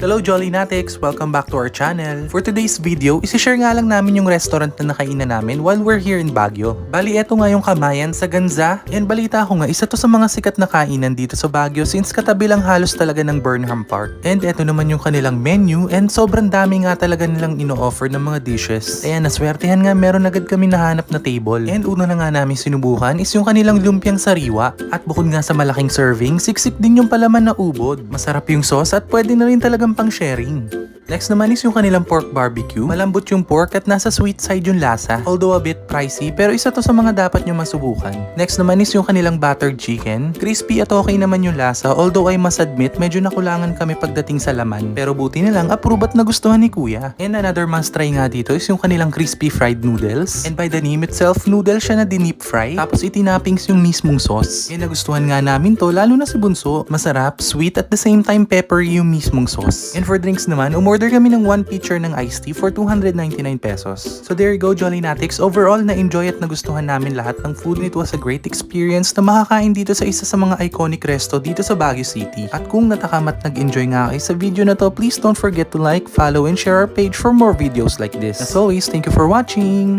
Hello Jolly Natics! Welcome back to our channel. For today's video, isishare nga lang namin yung restaurant na nakainan namin while we're here in Baguio. Bali, eto nga yung Kamayan sa Ganza. And balita ko nga, isa to sa mga sikat na kainan dito sa Baguio since katabi lang halos talaga ng Burnham Park. And eto naman yung kanilang menu and sobrang dami nga talaga nilang ino-offer ng mga dishes. Kaya naswertehan nga meron agad kami nahanap na table. And una na nga namin sinubukan is yung kanilang lumpiang sariwa. At bukod nga sa malaking serving, siksik din yung palaman na ubod. Masarap yung sauce at pwede na rin talagang pang sharing. Next naman is yung kanilang pork barbecue. Malambot yung pork at nasa sweet side yung lasa. Although a bit pricey, pero isa to sa mga dapat nyo masubukan. Next naman is yung kanilang buttered chicken. Crispy at okay naman yung lasa, although I must admit, medyo nakulangan kami pagdating sa laman. Pero buti na lang, approve at nagustuhan ni kuya. And another must try nga dito is yung kanilang crispy fried noodles. And by the name itself, noodle siya na dinip fry. Tapos itinappings yung mismong sauce. And nagustuhan nga namin to, lalo na si Bunso. Masarap, sweet at the same time peppery yung mismong sauce. And for drinks naman, umorder kami ng one pitcher ng iced tea for 299 pesos. So there you go, Jolly Natics. Overall, na-enjoy at nagustuhan namin lahat ng food and it was a great experience na makakain dito sa isa sa mga iconic resto dito sa Baguio City. At kung natakam at nag-enjoy nga kayo sa video na to, please don't forget to like, follow, and share our page for more videos like this. As always, thank you for watching!